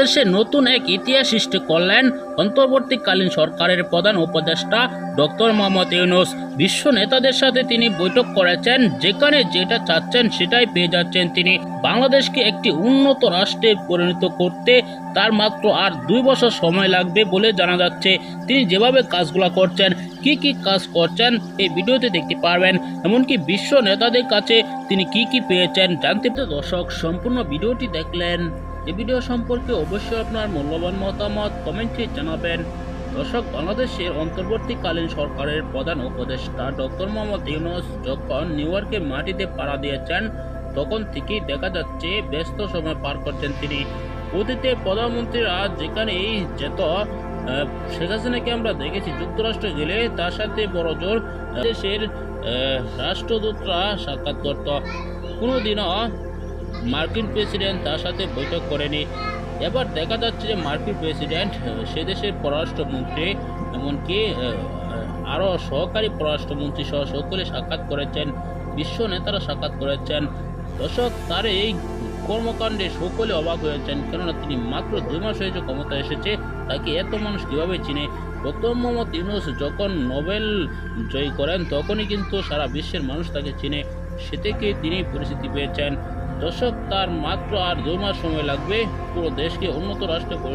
দেশে নতুন এক ইতিহাস সৃষ্টি করলেন অন্তর্বর্তীকালীন সরকারের প্রধান উপদেষ্টা ডক্টর মোহাম্মদ ইউনুস। বিশ্ব নেতাদের সাথে তিনি বৈঠক করেছেন, যেখানে যেটা চাচ্ছেন সেটাই পেয়ে যাচ্ছেন তিনি। বাংলাদেশকে একটি উন্নত রাষ্ট্রে পরিণত করতে তার মাত্র আর দুই বছর সময় লাগবে বলে জানা যাচ্ছে। তিনি যেভাবে কাজগুলো করছেন, কি কি কাজ করছেন, এই ভিডিওতে দেখতে পারবেন। এমনকি বিশ্ব নেতাদের কাছে তিনি কি কি পেয়েছেন জানতে দর্শক, সম্পূর্ণ ভিডিওটি দেখলেন। এই ভিডিও সম্পর্কে অবশ্যই আপনার মূল্যবান মতামত কমেন্টে জানাবেন। দর্শক, বাংলাদেশের অন্তর্বর্তীকালীন সরকারের প্রধান উপদেষ্টা ডক্টর মোহাম্মদ ইউনুস যখন নিউ ইয়র্কে মাটিতে পাড়া দিয়েছেন, তখন থেকেই দেখা যাচ্ছে ব্যস্ত সময় পার করছেন তিনি। অতীতে প্রধানমন্ত্রীরা যেখানেই যেত শেখ হাসিনাকে আমরা দেখেছি যুক্তরাষ্ট্রে গেলে তার সাথে বড় জোর, দেশের রাষ্ট্রদূতরা সাক্ষাৎ করত। কোনোদিনও মার্কিন প্রেসিডেন্ট তার সাথে বৈঠক করেনি। এবার দেখা যাচ্ছে যে মার্কিন প্রেসিডেন্ট সে দেশের পররাষ্ট্রমন্ত্রী, এমনকি আরও সহকারী পররাষ্ট্রমন্ত্রী সহ সকলে সাক্ষাৎ করেছেন, বিশ্ব নেতারা সাক্ষাৎ করেছেন। দর্শক, তার এই কর্মকাণ্ডে সকলে অবাক হয়েছেন, কেননা তিনি মাত্র দুই মাস হয়েছে ক্ষমতা এসেছে, তাকে এত মানুষ কীভাবে চিনে? ডক্টর মোহাম্মদ ইউনুস যখন নোবেল জয়ী করেন, তখনই কিন্তু সারা বিশ্বের মানুষ তাকে চিনে সে থেকে তিনি পরিচিতি পেয়েছেন? দর্শক তার মাত্র আর দু মাস সময় লাগবে। পুরো দেশকে উন্নত রাষ্ট্রে